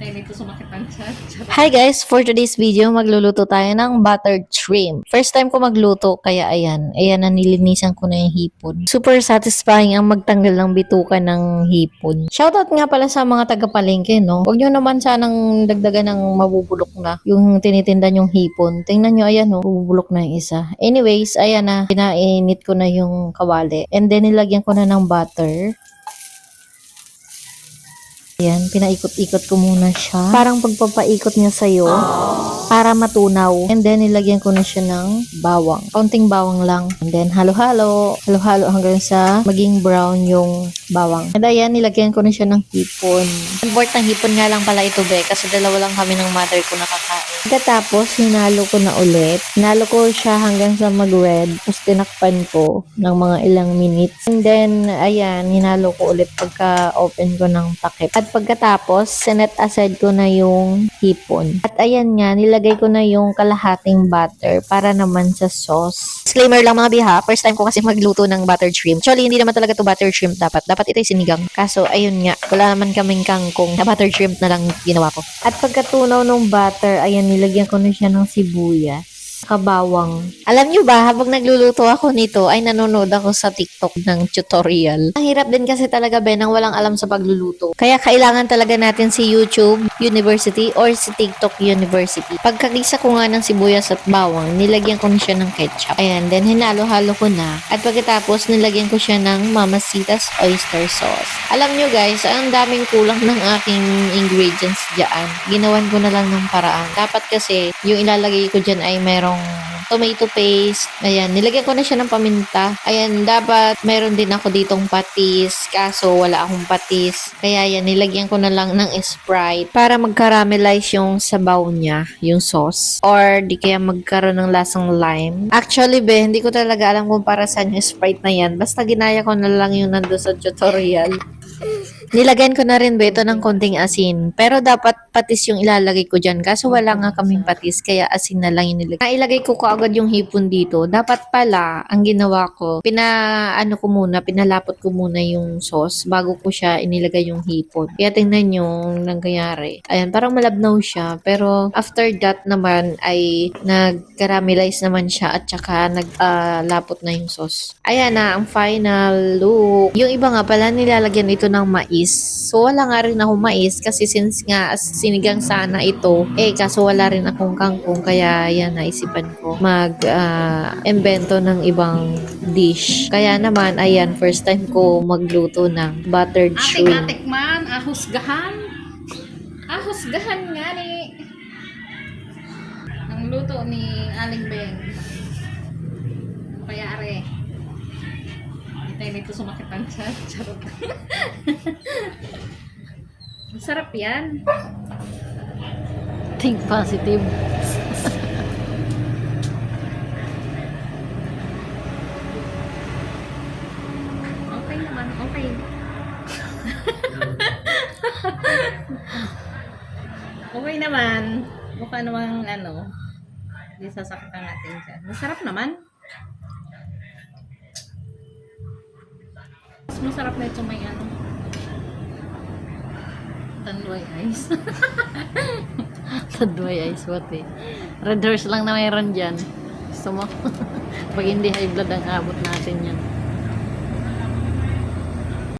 Tayo. Hi guys! For today's video, magluluto tayo ng buttered shrimp. First time ko magluto, kaya ayan. Ayan na nilinisan ko na yung hipon. Super satisfying ang magtanggal ng bituka ng hipon. Shoutout nga pala sa mga taga-palengke, no? Huwag nyo naman sanang dagdagan ng mabubulok na yung tinitinda yung hipon. Tingnan nyo, ayan, no? Bubulok na yung isa. Anyways, ayan na. Pinainit ko na yung kawali. And then, nilagyan ko na ng butter. Ayan, pinaikot-ikot ko muna siya. Parang pagpapaikot niya sa'yo, para matunaw. And then, nilagyan ko na siya ng bawang. Kaunting bawang lang. And then, halo-halo. Halo-halo hanggang sa maging brown yung bawang. And ayan, nilagyan ko na siya ng hipon. Import ng hipon nga lang pala ito, be, kasi dalawa lang kami ng mother ko nakakain. Pagkatapos, hinalo ko na ulit. Hinalo ko siya hanggang sa mag-red. Tapos, tinakpan ko ng mga ilang minutes. And then, ayan, hinalo ko ulit pagka-open ko ng takip. At pagkatapos, sinet aside ko na yung hipon. At ayan nga, nilagay ko na yung kalahating butter para naman sa sauce. Disclaimer lang mga biha, first time ko kasi magluto ng buttered shrimp. Actually, hindi naman talaga to buttered shrimp dapat. Dapat ito sinigang. Kaso, ayun nga, wala naman kaming kangkong na buttered shrimp na lang ginawa ko. At pagkatunaw ng butter, ayan, nilagyan ko na siya ng sibuyas kabawang. Alam nyo ba, habang nagluluto ako nito, ay nanonood ako sa TikTok ng tutorial. Ang hirap din kasi talaga, Ben, nang walang alam sa pagluluto. Kaya kailangan talaga natin si YouTube University or si TikTok University. Pagkagisa ko nga ng sibuyas at bawang, nilagyan ko siya ng ketchup. Ayan, then hinalo-halo ko na. At pagkatapos, nilagyan ko siya ng Mamacita's Oyster Sauce. Alam nyo guys, ang daming kulang ng aking ingredients dyan. Ginawan ko na lang ng paraan. Dapat kasi, yung ilalagay ko dyan ay merong tomato paste. Ayan, nilagyan ko na siya ng paminta. Ayan, dapat meron din ako ditong patis. Kaso, wala akong patis. Kaya yan, nilagyan ko na lang ng Sprite para mag-caramelize yung sabaw niya, yung sauce. Or, di kaya magkaroon ng lasang lime. Actually, be, hindi ko talaga alam kung para saan yung Sprite na yan. Basta ginaya ko na lang yung nando sa tutorial. Nilagyan ko na rin ba ito ng konting asin. Pero dapat patis yung ilalagay ko dyan. Kaso wala nga kaming patis, kaya asin na lang yung nilagay. Nailagay ko kaagad yung hipon dito. Dapat pala, ang ginawa ko, pina, ano ko muna, pinalapot ko muna yung sauce bago ko siya inilagay yung hipon. Kaya tingnan nyo yung nangyayari. Ayan, parang malabnaw siya. Pero after that naman ay nag-caramelize naman siya at saka naglapot na yung sauce. Ayan na, ang final look. Yung iba nga pala, nilalagyan ito ng mais. So, wala nga rin ako mais kasi since nga sinigang sana ito, eh, kaso wala rin akong kangkong. Kaya, yan, naisipan ko mag-embento ng ibang dish. Kaya naman, ayan, first time ko magluto ng buttered shrimp. atikman, ahusgahan. Ahusgahan nga ni. Ang luto ni Aling Beng. Kaya are. Tayo nito sumakit ang chat. Charot. Masarap yan. Think positive. Okay naman, okay. okay naman. Mukha namang ano, hindi sasaktan natin siya. Masarap naman. Mas masarap na ito may ano. Tanduay ice. Tadway ice what eh. Red horse lang na mayroon dyan. Gusto mo? Pag hindi high blood ang abot natin yan.